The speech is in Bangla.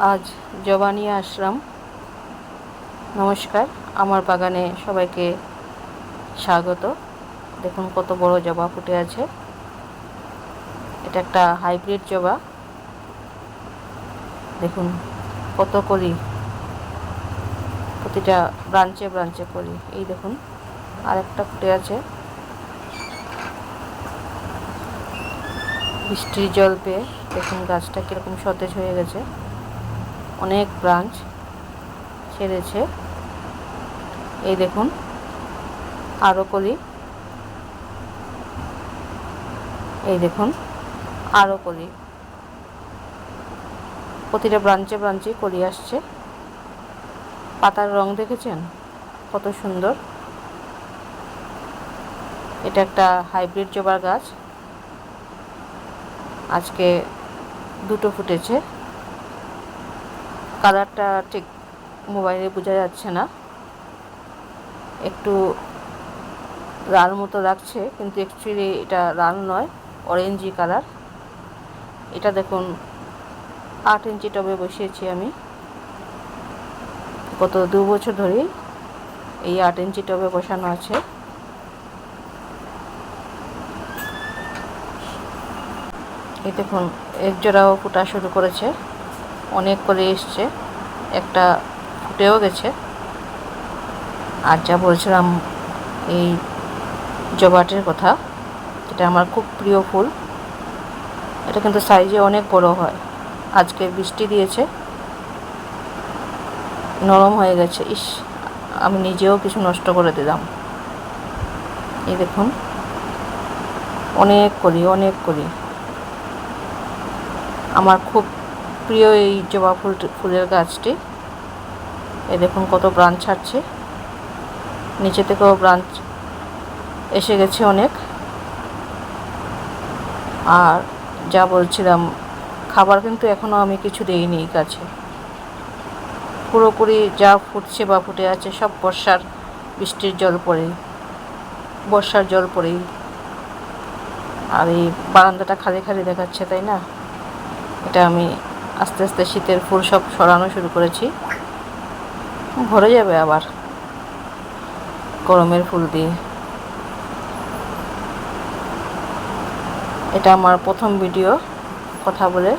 আজ জবা নিয়ে আসলাম নমস্কার, আমার বাগানে সবাইকে স্বাগত। দেখুন কত বড় জবা ফুটে আছে। এটা একটা হাইব্রিড জবা। দেখুন কত কলি। প্রতিটা ব্রাঞ্চে ব্রাঞ্চে কলি। এই দেখুন আর একটা ফুটে আছে। বৃষ্টির জল পেয়ে দেখুন গাছটা কীরকম সতেজ হয়ে গেছে। অনেক ব্রাঞ্চ ছেড়েছে এই দেখুন আরও কলি এই দেখুন আরও কলি প্রতিটা ব্রাঞ্চে ব্রাঞ্চে কলি আসছে। পাতার রং দেখেছেন? কত সুন্দর। এটা একটা হাইব্রিড জবার গাছ। আজকে দুটো ফুটেছে। কালারটা ঠিক মোবাইলে বোঝা যাচ্ছে না। একটু লাল মতো লাগছে, কিন্তু অ্যাকচুয়ালি এটা লাল নয় অরেঞ্জি কালার এটা দেখুন, আট ইঞ্চি টবে বসিয়েছি আমি। গত দু বছর ধরেই এই আট ইঞ্চি টবে বসানো আছে। এই দেখুন এক জোড়াও ফুটা শুরু করেছে। অনেক করে এসছে। একটা ফুটেও গেছে। আর যা বলছিলাম, এই জবাটের কথা, এটা আমার খুব প্রিয় ফুল। এটা কিন্তু সাইজে অনেক বড় হয়। আজকে বৃষ্টি দিয়েছে। নরম হয়ে গেছে। ইস, আমি নিজেও কিছু নষ্ট করে দিলাম। এই দেখুন। অনেক করি অনেক করি। আমার খুব প্রিয় এই জবা ফুল ফুলের গাছটি। এই দেখুন কত ব্রাঞ্চ ছাড়ছে। নিচে থেকেও ব্রাঞ্চ এসে গেছে অনেক। আর যা বলছিলাম, খাবার কিন্তু এখনও আমি কিছু দিইনি গাছে। পুরোপুরি যা ফুটছে বা ফুটে আছে সব বর্ষার বৃষ্টির জল পড়েই বর্ষার জল পড়েই আর এই বারান্দাটা খালি খালি দেখাচ্ছে, তাই না? এটা আমি আস্তে আস্তে শীতের ফুল সব সরানো শুরু করেছি। ভরে যাবে আবার গরমের ফুল দিয়ে। এটা আমার প্রথম ভিডিও, কথা বলে।